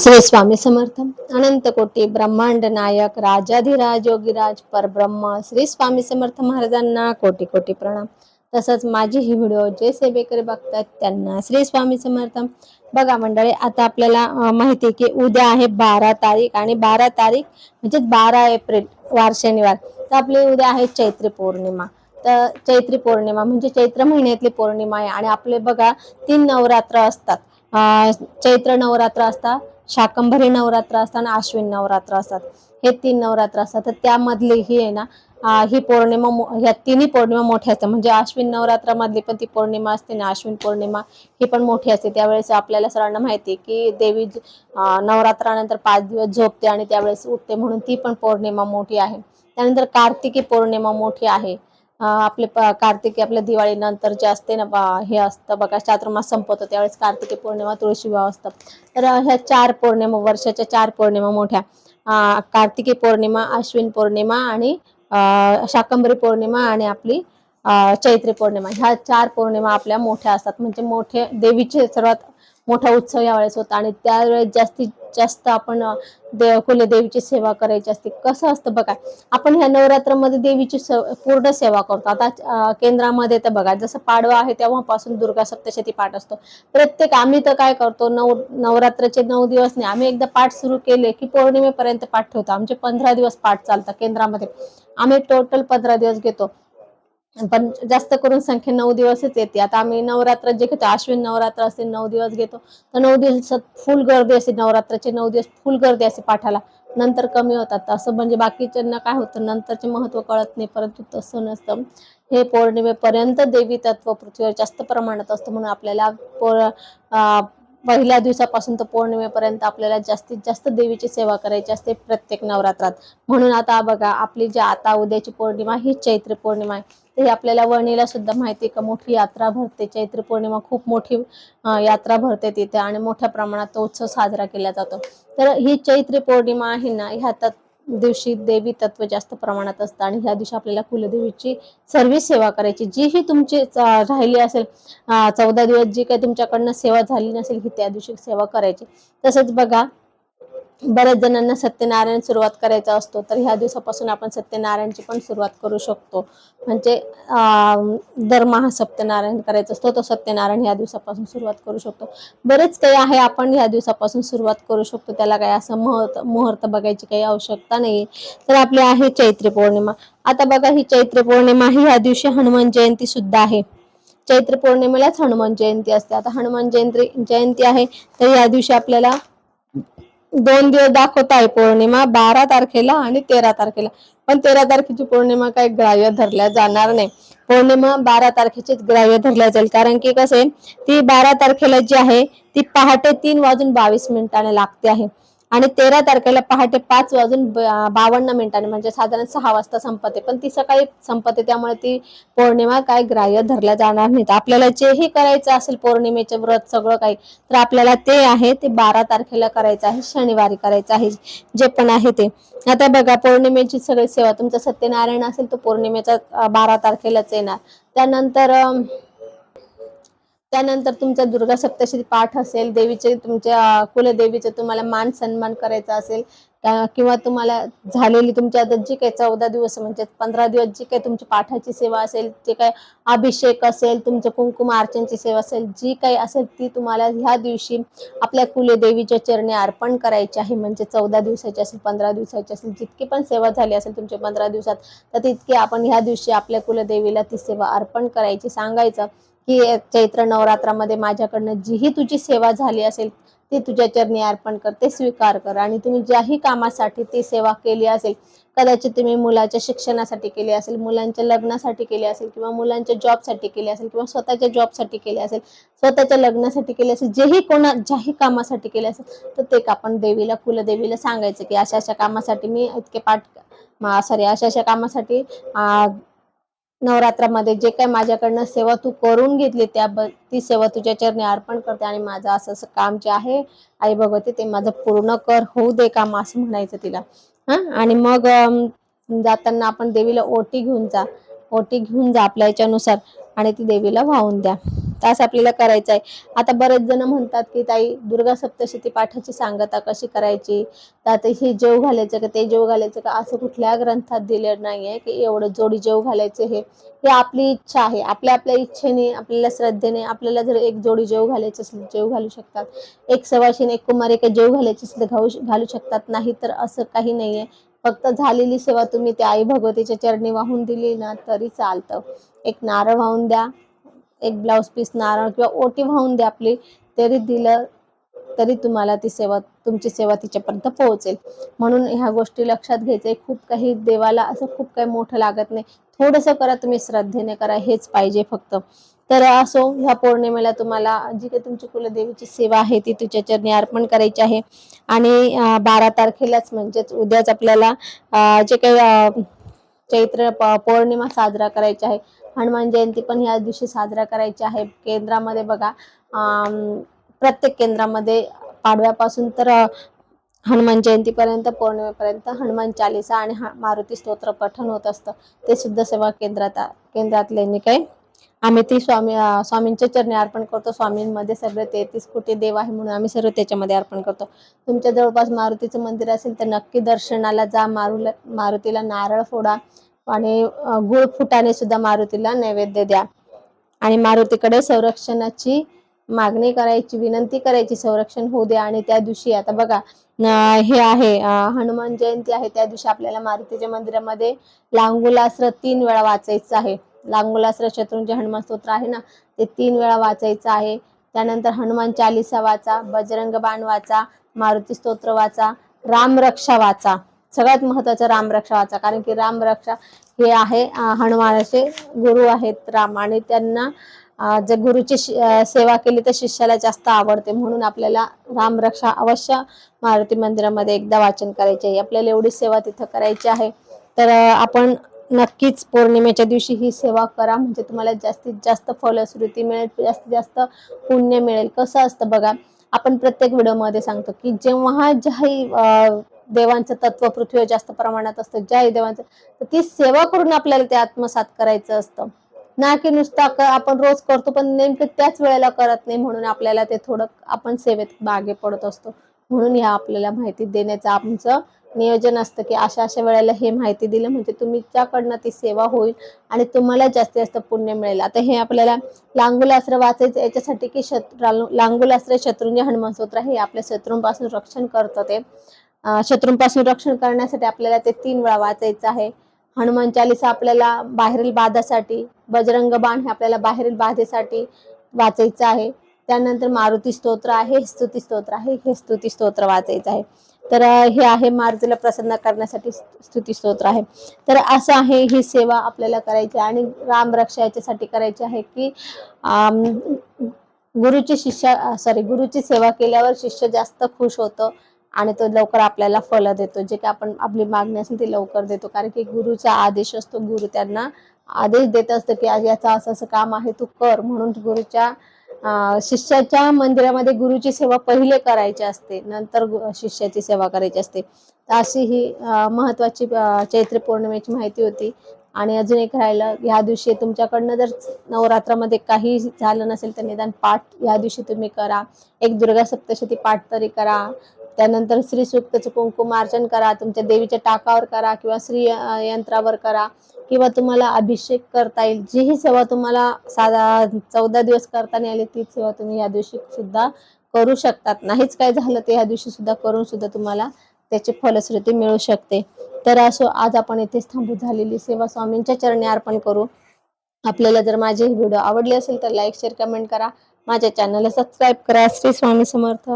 श्री स्वामी समर्थ अनंत कोटी ब्रह्मांड नायक राजाधिराज योगीराज परब्रह्म श्री स्वामी समर्थ महाराजांना कोटी कोटी प्रणाम। तसंच माझी ही व्हिडिओ जे सेवेकरी बघतात त्यांना श्री स्वामी समर्थ बघा मंडळी आता आपल्याला माहिती आहे की उद्या आहे बारा तारीख आणि बारा तारीख म्हणजे बारा एप्रिल वार शनिवार. तर आपली उद्या आहे चैत्री पौर्णिमा. तर चैत्री पौर्णिमा म्हणजे चैत्र महिन्यातली पौर्णिमा आहे आणि आपले बघा तीन नवरात्र असतात. चैत्र नवरात्र असतात शाकंभरी नवरात्र असतात आणि आश्विन नवरात्र असतात. हे तीन नवरात्र असतात. तर त्यामधली ही आहे ना ही पौर्णिमा ह्या तिन्ही पौर्णिमा मोठ्या असतात. म्हणजे आश्विन नवरात्रामधली पण ती पौर्णिमा असते ना अश्विन पौर्णिमा ही पण मोठी असते. त्यावेळेस आपल्याला सर्वांना माहिती आहे की देवी नवरात्रानंतर पाच दिवस झोपते आणि त्यावेळेस उठते म्हणून ती पण पौर्णिमा मोठी आहे. त्यानंतर कार्तिकी पौर्णिमा मोठी आहे. आपले प- कार्तिकी आपल्या दिवाळीनंतर जे असते ना बा- हे असतं बघा चातुर्मास संपवतो त्यावेळेस कार्तिकी पौर्णिमा तुळशी विवाह असतं. तर ह्या चार पौर्णिमा वर्षाच्या चार पौर्णिमा मोठ्या. कार्तिकी पौर्णिमा अश्विन पौर्णिमा आणि शाकंबरी शाकंभरी पौर्णिमा आणि आपली चैत्री पौर्णिमा ह्या चार पौर्णिमा आपल्या मोठ्या असतात. म्हणजे मोठे देवीचे सर्वात मोठा उत्सव यावेळेस होता आणि त्यावेळेस जास्तीत जास्त आपण अं, देव कुलदेवीची सेवा करायची असते. कसं असतं बघा आपण ह्या नवरात्रामध्ये देवीची पूर्ण सेवा करतो. आता केंद्रामध्ये तर बघा जसं पाडवा आहे तेव्हापासून दुर्गा सप्तशती पाठ असतो. प्रत्येक आम्ही तर काय करतो नऊ नवरात्राचे नऊ दिवस नाही आम्ही एकदा पाठ सुरू केले की पौर्णिमेपर्यंत पाठ ठेवतो. आमचे पंधरा दिवस पाठ चालतात केंद्रामध्ये. आम्ही टोटल पंधरा दिवस घेतो. पण जास्त करून संख्या नऊ दिवसच येते. आता आम्ही नवरात्र जे घेतो अश्विन नवरात्र असेल नऊ दिवस घेतो. तर नऊ दिवसात फुल गर्दी असते नवरात्राचे नऊ दिवस फुल गर्दी असते पाठाला. नंतर कमी होतात. असं म्हणजे बाकीच्यांना काय होतं नंतरचे महत्त्व कळत नाही परंतु तसं नसतं. हे पौर्णिमेपर्यंत देवी तत्व पृथ्वीवर जास्त प्रमाणात असतं म्हणून आपल्याला पौर पहिल्या दिवसापासून तर पौर्णिमेपर्यंत आपल्याला जास्तीत जास्त देवीची सेवा करायची असते प्रत्येक नवरात्रात. म्हणून आता बघा आपली जी आता उद्याची पौर्णिमा ही चैत्र पौर्णिमा आहे. तर ही आपल्याला वणीला सुद्धा माहिती आहे का मोठी यात्रा भरते. चैत्र पौर्णिमा खूप मोठी यात्रा भरते तिथे आणि मोठ्या प्रमाणात तो उत्सव साजरा केला जातो. तर ही चैत्री पौर्णिमा आहे ना ह्या दिवशी देवी तत्व जास्त प्रमाणात असतं आणि ह्या दिवशी आपल्याला कुलदेवीची सर्व सेवा करायची. जी ही तुमची राहिली असेल चौदा दिवस जी काही तुमच्याकडनं सेवा झाली नसेल ही त्या दिवशी सेवा करायची. तसंच बघा बऱ्याच जणांना सत्यनारायण सुरुवात करायचा असतो तर ह्या दिवसापासून आपण सत्यनारायणची पण सुरुवात करू शकतो. म्हणजे दरमहा सत्यनारायण करायचा असतो तो सत्यनारायण ह्या दिवसापासून सुरुवात करू शकतो. बरेच काही आहे आपण ह्या दिवसापासून सुरुवात करू शकतो. त्याला काही असं मुहूर्त मुहूर्त बघायची काही आवश्यकता नाही. तर आपली आहे चैत्री पौर्णिमा. आता बघा ही चैत्र पौर्णिमा ही ह्या दिवशी हनुमान जयंती सुद्धा आहे. चैत्र पौर्णिमेलाच हनुमान जयंती असते. आता हनुमान जयंती जयंती आहे तर या दिवशी आपल्याला दोन दिवस दाखवत आहे पौर्णिमा बारा तारखेला आणि तेरा तारखेला. पण तेरा तारखेची पौर्णिमा काही ग्राह्य धरल्या जाणार नाही. पौर्णिमा बारा तारखेचीच ग्राह्य धरल्या जाईल. कारण की कसं आहे ती बारा तारखेला जी आहे ती पहाटे तीन वाजून बावीस मिनिटाने लागते आहे. आणि तेरा तारखेला पहाटे पाच वाजून बावन्न मिनिटांनी म्हणजे साधारण सहा वाजता संपते. पण ती सकाळी संपते त्यामुळे ती पौर्णिमा काय ग्राह्य धरल्या जाणार नाहीत. आपल्याला जेही करायचं असेल पौर्णिमेचे व्रत सगळं काही तर आपल्याला ते आहे ते बारा तारखेला करायचं आहे शनिवारी करायचं आहे जे पण आहे ते. आता बघा पौर्णिमेची सगळी सेवा तुमचं सत्यनारायण असेल तर पौर्णिमेचा बारा तारखेलाच येणार. त्यानंतर त्यानंतर तुमचा दुर्गा सप्तशती पाठ असेल देवीचे तुमच्या कुलदेवीचं कुलदेवीचे तुम्हाला मान सन्मान करायचा असेल किंवा तुम्हाला झालेली तुमच्या आता जी काही चौदा दिवस म्हणजे पंधरा दिवस जी काही तुमची पाठाची सेवा असेल जे काही अभिषेक असेल तुमचं कुंकुम अर्चनची सेवा असेल जी काही असेल ती तुम्हाला ह्या दिवशी आपल्या कुलदेवीच्या चरणी अर्पण करायची आहे. म्हणजे चौदा दिवसाची असेल पंधरा दिवसाची असेल जितकी पण सेवा झाली असेल तुमच्या पंधरा दिवसात तर तितकी आपण ह्या दिवशी आपल्या कुलदेवीला ती सेवा अर्पण करायची सांगायचं. की चैत्र नवरात्रामध्ये माझ्याकडनं जीही तुझी सेवा झाली असेल ती तुझ्या चरणी अर्पण कर ते स्वीकार कर. आणि तुम्ही ज्याही कामासाठी ती सेवा केली असेल कदाचित तुम्ही मुलाच्या शिक्षणासाठी केली असेल मुलांच्या लग्नासाठी केली असेल किंवा मुलांच्या जॉबसाठी केली असेल किंवा स्वतःच्या जॉबसाठी केली असेल स्वतःच्या लग्नासाठी केली असेल जेही कोणा ज्याही कामासाठी केले असेल तर ते आपण देवीला कुलदेवीला सांगायचं की अशा अशा कामासाठी मी इतके पाठ सॉरी अशा अशा कामासाठी नवरात्रामध्ये जे काही माझ्याकडनं सेवा तू करून घेतली त्या ब- ती सेवा तुझ्या चरणी अर्पण करते आणि माझं असं असं काम जे आहे आई भगवती ते माझं पूर्ण कर होऊ दे काम असं म्हणायचं तिला. हा? आणि मग जाताना आपण देवीला ओटी घेऊन जा. ओटी घेऊन जा आपल्या याच्यानुसार आणि ती देवीला वाहून द्या. तास आपल्याला करायचं आहे आता बरेच जण म्हणतात की ताई दुर्गा सप्तशती पाठाची सांगता कशी करायची? तर आता हे जेव घालायचं का ते जेव घालायचं का? असं कुठल्या ग्रंथात दिलेलं नाहीये की एवढं जोडी जेव घालायचं हे. हे आपली इच्छा आहे. आपल्या आपल्या इच्छेने आपल्याला श्रद्धेने आपल्याला जर एक जोडी जेव घालायची असेल जेव घालू शकतात. एक सवाशीने एक कुमारिका जेव घालायची असेल घालू घालू शकतात. नाही तर असं काही नाहीये. फक्त झालेली सेवा तुम्ही त्या आई भगवतीच्या चरणी वाहून दिली ना तरी चालतं. एक नारळ वाहून द्या. एक ब्लाऊज पीस नारळ किंवा ओटी वाहून द्या आपली तरी दिलं तरी तुम्हाला ती सेवा तुमची सेवा तिच्यापर्यंत पोहोचेल. म्हणून ह्या गोष्टी लक्षात घ्यायचे. खूप काही देवाला असं खूप काही मोठं लागत नाही. थोडंसं करा तुम्ही श्रद्धेने करा हेच पाहिजे फक्त. तर असो ह्या पौर्णिमेला तुम्हाला जी काही तुमची कुलदेवीची सेवा आहे ती तिच्या चरणी अर्पण करायची आहे. आणि बारा तारखेलाच म्हणजेच उद्याच आपल्याला जे काही चैत्र प- पौर्णिमा साजरा करायची आहे. हनुमान जयंती पण या दिवशी साजरा करायची आहे. केंद्रामध्ये बघा प्रत्येक केंद्रामध्ये पाडव्यापासून तर हनुमान जयंतीपर्यंत पौर्णिमेपर्यंत हनुमान चालिसा आणि हा- मारुती स्तोत्र पठण होत असतं. ते सुद्धा सेवा केंद्रात केंद्रातल्यांनी काही आम्ही ती स्वामी स्वामींच्या चरणी अर्पण करतो. स्वामींमध्ये सगळे तेहतीस कोटी देव आहे म्हणून आम्ही सर्व त्याच्यामध्ये अर्पण करतो. तुमच्या जवळपास मारुतीचं मंदिर असेल तर नक्की दर्शनाला जा. मारुला मारुतीला नारळ फोडा आणि गुळ फुटाने सुद्धा मारुतीला नैवेद्य द्या. आणि मारुतीकडे संरक्षणाची मागणी करायची विनंती करायची संरक्षण होऊ द्या आणि त्या दिवशी आता बघा हे आहे हनुमान जयंती आहे. त्या दिवशी आपल्याला मारुतीच्या मंदिरामध्ये लांगुलास्त्र तीन वेळा वाचायचं आहे. लांगुलास्त्र शत्रूंचे हनुमान स्तोत्र आहे ना ते तीन वेळा वाचायचं आहे. त्यानंतर हनुमान चालिसा वाचा बजरंग बाण वाचा मारुती स्तोत्र वाचा रामरक्षा वाचा. सगळ्यात महत्वाचं रामरक्षा वाचा कारण की रामरक्षा हे आहे हनुमानाचे गुरु आहेत राम. आणि त्यांना जर गुरुची शि- सेवा केली तर शिष्याला जास्त आवडते. म्हणून आपल्याला रामरक्षा अवश्य मारुती मंदिरामध्ये एकदा वाचन करायचे आहे. आपल्याला एवढी सेवा तिथं करायची आहे. तर आपण नक्कीच पौर्णिमेच्या दिवशी ही सेवा करा. म्हणजे तुम्हाला जास्तीत जास्त फलश्रुती मिळेल जास्तीत जास्त पुण्य मिळेल. कसं असतं बघा आपण प्रत्येक व्हिडिओमध्ये सांगतो की जेव्हा ज्याही देवांचं तत्व पृथ्वीवर जास्त प्रमाणात असतं ज्याही देवांचं तर ती सेवा करून आपल्याला ते आत्मसात करायचं असतं. ना की नुसतं आपण रोज करतो पण नेमकं त्याच वेळेला करत नाही म्हणून आपल्याला ते थोडं आपण सेवेत मागे पडत असतो. म्हणून ह्या आपल्याला माहिती देण्याचं आमचं नियोजन असतं की अशा अशा वेळेला हे माहिती दिलं म्हणजे तुमच्याकडनं ती सेवा होईल आणि तुम्हाला जास्तीत जास्त पुण्य मिळेल. आता हे आपल्याला लांगुलास्त्र वाचायचं याच्यासाठी की शत्रू लांगुलास्त्र शत्रूंचे हनुमान स्तोत्र हे आपल्या शत्रूंपासून रक्षण करतं ते. शत्रूंपासून रक्षण करण्यासाठी आपल्याला ते तीन वेळा वाचायचं आहे. हनुमान चालिसा आपल्याला बाहेरील बाधासाठी बजरंग बाण हे आपल्याला बाहेरील बाधेसाठी वाचायचं आहे. त्यानंतर मारुती स्तोत्र आहे स्तुती स्तोत्र आहे हे स्तुती स्तोत्र वाचायचं आहे. तर हे आहे मारुतीला प्रसन्न करण्यासाठी स्तुती स्तोत्र आहे. तर असं आहे ही सेवा आपल्याला करायची आहे आणि राम रक्षा याच्यासाठी करायची आहे की गुरुची शिष्य सॉरी गुरुची सेवा केल्यावर शिष्य जास्त खुश होतं आणि तो लवकर आपल्याला फल देतो. जे की आपण आपली मागणी असेल ती लवकर देतो. कारण की गुरुचा आदेश असतो गुरु त्यांना आदेश देत असतो की आज याचं असं असं काम आहे तू कर. म्हणून गुरुच्या शिष्याच्या मंदिरामध्ये गुरुची सेवा पहिले करायची असते नंतर शिष्याची सेवा करायची असते. तर अशी ही महत्वाची चैत्र पौर्णिमेची माहिती होती. आणि अजून एक राहिलं ह्या दिवशी तुमच्याकडनं जर नवरात्रामध्ये काही झालं नसेल तर निदान पाठ ह्या दिवशी तुम्ही करा. एक दुर्गा सप्तशती पाठ तरी करा. त्यानंतर श्री सूक्तचं कुंकुमार्चन करा तुमच्या देवीच्या टाकावर करा किंवा श्री यंत्रावर करा किंवा तुम्हाला अभिषेक करता येईल. जीही सेवा तुम्हाला साधा चौदा दिवस करता नाही आली तीच सेवा तुम्ही या दिवशी सुद्धा करू शकतात. नाहीच काय झालं ते या दिवशी सुद्धा करून सुद्धा तुम्हाला त्याची फलश्रुती मिळू शकते. तर असो आज आपण इथेच थांबू झालेली सेवा स्वामींच्या चरणी अर्पण करू. आपल्याला जर माझे व्हिडिओ आवडले असेल तर लाईक शेअर कमेंट करा. माझ्या चॅनलला सबस्क्राईब करा. श्री स्वामी समर्थ.